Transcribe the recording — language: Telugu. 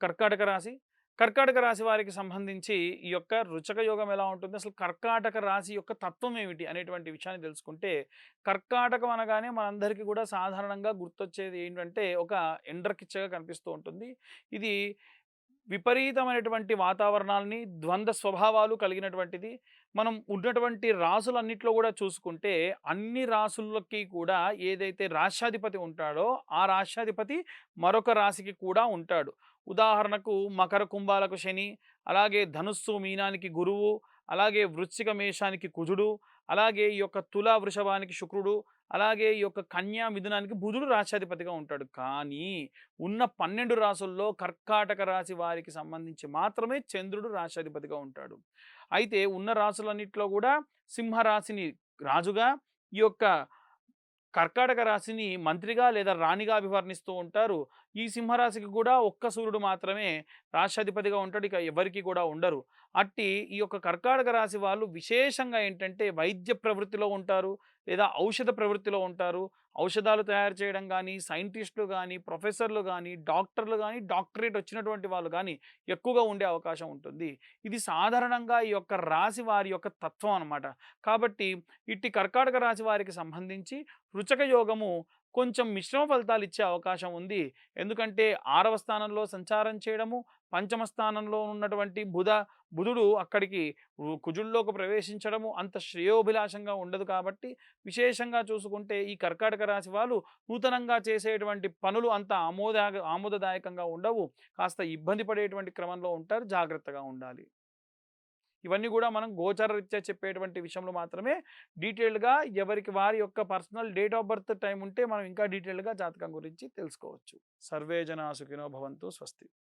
కర్కాటక రాశి. కర్కాటక రాశి వారికి సంబంధించి ఈ యొక్క రుచక యోగం ఎలా ఉంటుంది? అసలు కర్కాటక రాశి యొక్క తత్వం ఏమిటి? అనేటువంటి విషయాన్ని తెలుసుకుంటే కర్కాటకం అనగానే మనందరికీ కూడా సాధారణంగా గుర్తొచ్చేది ఏంటంటే ఒక ఎండ్రకిచ్చగా కనిపిస్తూ ఉంటుంది. ఇది విపరీతమైనటువంటి వాతావరణాలని ద్వంద్వ స్వభావాలు కలిగినటువంటిది. మనం ఉన్నటువంటి రాసులన్నిట్లో కూడా చూసుకుంటే అన్ని రాసులకి కూడా ఏదైతే రాష్ట్రాధిపతి ఉంటాడో ఆ రాష్ట్రాధిపతి మరొక రాశికి కూడా ఉంటాడు. ఉదాహరణకు మకర కుంభాలకు శని అలాగే ధనుస్సు మీనానికి గురువు అలాగే వృశ్చిక మేషానికి కుజుడు అలాగే ఈ యొక్క తులా వృషభానికి శుక్రుడు అలాగే ఈ యొక్క కన్యా మిథునానికి బుధుడు రాశాధిపతిగా ఉంటాడు. కానీ ఉన్న పన్నెండు రాసుల్లో కర్కాటక రాశి వారికి సంబంధించి మాత్రమే చంద్రుడు రాశాధిపతిగా ఉంటాడు. అయితే ఉన్న రాసులన్నింటిలో కూడా సింహరాశిని రాజుగా ఈ యొక్క కర్కాటక రాశిని మంత్రిగా లేదా రాణిగా అభివర్ణిస్తూ ఉంటారు. ఈ సింహరాశికి కూడా ఒక్క సూర్యుడు మాత్రమే రాష్ట్రాధిపతిగా ఉంటాడు. ఇక ఎవరికి కూడా ఉండరు. అట్టి ఈ యొక్క కర్కాటక రాశి వాళ్ళు విశేషంగా ఏంటంటే వైద్య ప్రవృత్తిలో ఉంటారు. లేదా ఔషధ ప్రవృత్తిలో ఉంటారు. ఔషధాలు తయారు చేయడం కానీ సైంటిస్టులు కానీ ప్రొఫెసర్లు కానీ డాక్టర్లు కానీ డాక్టరేట్ వచ్చినటువంటి వాళ్ళు కానీ ఎక్కువగా ఉండే అవకాశం ఉంటుంది. ఇది సాధారణంగా ఈ యొక్క రాశి వారి యొక్క తత్వం అనమాట కాబట్టి ఇట్టి కర్కాటక రాశి వారికి సంబంధించి రుచక యోగము కొంచెం మిశ్రమ ఫలితాలు ఇచ్చే అవకాశం ఉంది. ఎందుకంటే ఆరవ స్థానంలో సంచారం చేయడము పంచమ స్థానంలో ఉన్నటువంటి బుధ బుధుడు అక్కడికి కుజుల్లోకి ప్రవేశించడము అంత శ్రేయోభిలాషంగా ఉండదు కాబట్టి విశేషంగా చూసుకుంటే ఈ కర్కాటక రాశి వాళ్ళు నూతనంగా చేసేటువంటి పనులు అంత ఆమోద ఆమోదదాయకంగా ఉండవు. కాస్త ఇబ్బంది పడేటువంటి క్రమంలో ఉంటారు జాగ్రత్తగా ఉండాలి. ఇవన్నీ కూడా మనం గోచర రీత్యా చెప్పేటువంటి విషయంలో మాత్రమే డీటెయిల్డ్గా ఎవరికి వారి యొక్క personal date of birth time ఉంటే మనం ఇంకా డీటెయిల్డ్గా జాతకం గురించి తెలుసుకోవచ్చు. సర్వే జనా సుఖినో భవంతు స్వస్తి.